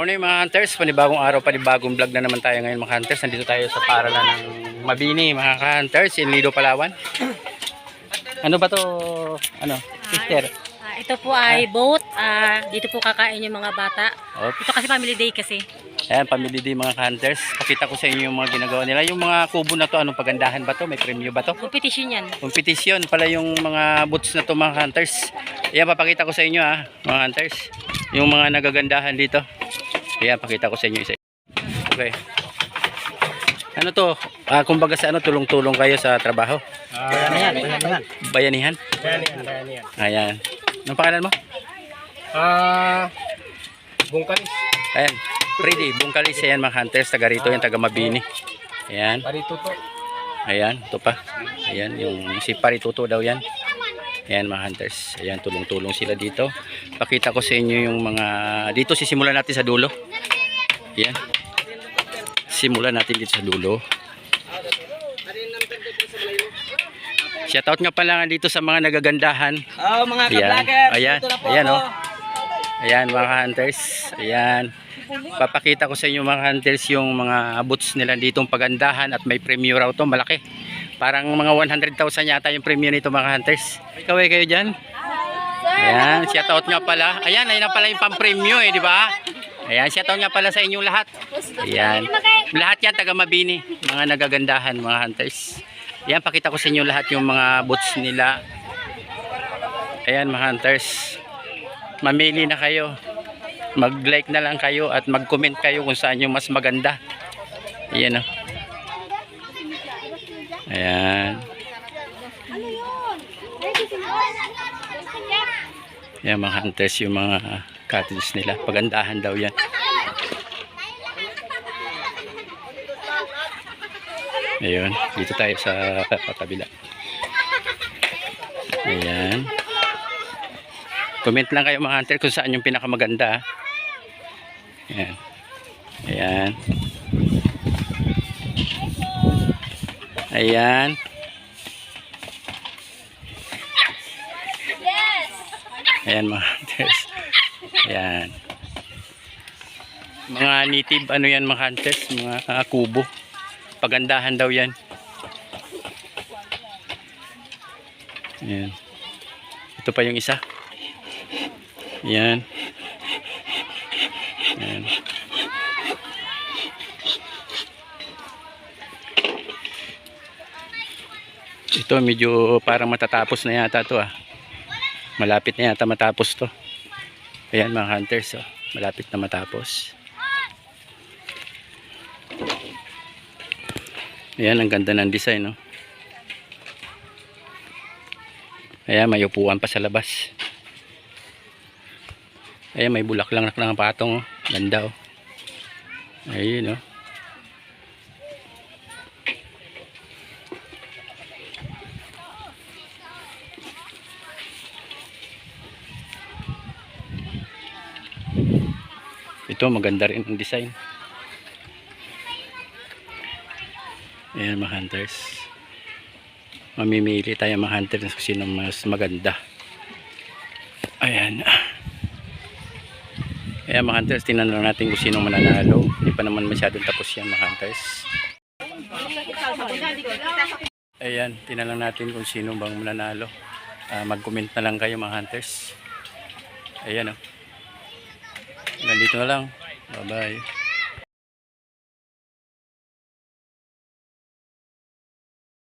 Morning mga hunters, panibagong araw, panibagong vlog na naman tayo ngayon mga hunters. Nandito tayo sa paralan ng Mabini mga hunters in Lido, Palawan. Ano ba to? Ano? Sister? Ah, ito po ay boat. Ah, dito po kakain yung mga bata. Op. Ito kasi family day kasi. Ayan, pamilya din mga hunters. Pakita ko sa inyo yung mga ginagawa nila. Yung mga kubo na to, anong pagandahan ba to? May premyo ba to? Competition yan. Competition pala yung mga boots na to mga hunters. Ayan, papakita ko sa inyo ha, mga hunters. Yung mga nagagandahan dito. Ayan, pakita ko sa inyo isa. Okay. Ano to? Ah, kumbaga sa ano, tulong-tulong kayo sa trabaho. Ah, yan, yan, yan. Bayanihan. Yan, yan, yan, yan. Ayan. Anong pangalan mo? Ah, bungkalis. Ayan. Freddy, Bungkalis. Ayan mga hunters. Taga rito yan, taga Mabini. Ayan. Parito to. Ayan, ito pa. Ayan, yung si Parituto daw yan. Ayan mga hunters. Ayan, tulong-tulong sila dito. Pakita ko sa inyo yung mga... Dito sisimulan natin sa dulo. Ayan. Simulan natin dito sa dulo. Shoutout nga pala nga dito sa mga nagagandahan. Oh, mga Ayan. ka-vlogger, Ayan. dito Ayan, ako. oh. Ayan mga hunters. Ayan. Papakita ko sa inyo mga hunters yung mga boots nila ditong pagandahan at may premyo raw to malaki. Parang mga 100,000 yata yung premyo nito mga hunters. Kaway kayo dyan? Ayan, shoutout nga pala. Ayan, ayun na pala yung pang-premyo eh, di ba? Ayan, shoutout nga pala sa inyong lahat. Ayan. Lahat yan taga Mabini, mga nagagandahan mga hunters. Ayan, pakita ko sa inyo lahat yung mga boots nila. Ayan mga hunters. Mamili na kayo. Mag-like na lang kayo at mag-comment kayo kung saan yung mas maganda. Ayan o. Ayan. Ayan mga hunters yung mga cottage nila. Pagandahan daw yan. Ayun. Dito tayo sa kabila. Ayan. Comment lang kayo mga hunter kung saan yung pinakamaganda. Ayan. Ayan. Ayan. Ayan mga hunters. Ayan. Mga native ano yan mga hunters, mga ah, kubo. Pagandahan daw yan. Ayan. Ito pa yung isa. Yan. Yan. Ito medyo parang matatapos na yata to ah. Malapit na yata matapos to. Ayan mga hunters oh. Malapit na matapos. Ayan ang ganda ng design oh. Ayan may upuan pa sa labas. Ayan, may bulaklak na ng patong. Oh. Ganda oh. Ayun oh. Ito maganda rin ang design. Ayan mga hunters. Mamimili tayo mga hunters kung sino mas maganda. Ayan. Kaya mga hunters, lang natin kung sino mananalo. Hindi pa naman masyadong tapos yan mga hunters. Ayan, lang natin kung sino bang mananalo. Ah, Mag-comment na lang kayo mga hunters. Ayan o. Oh. Nandito na lang. Bye-bye.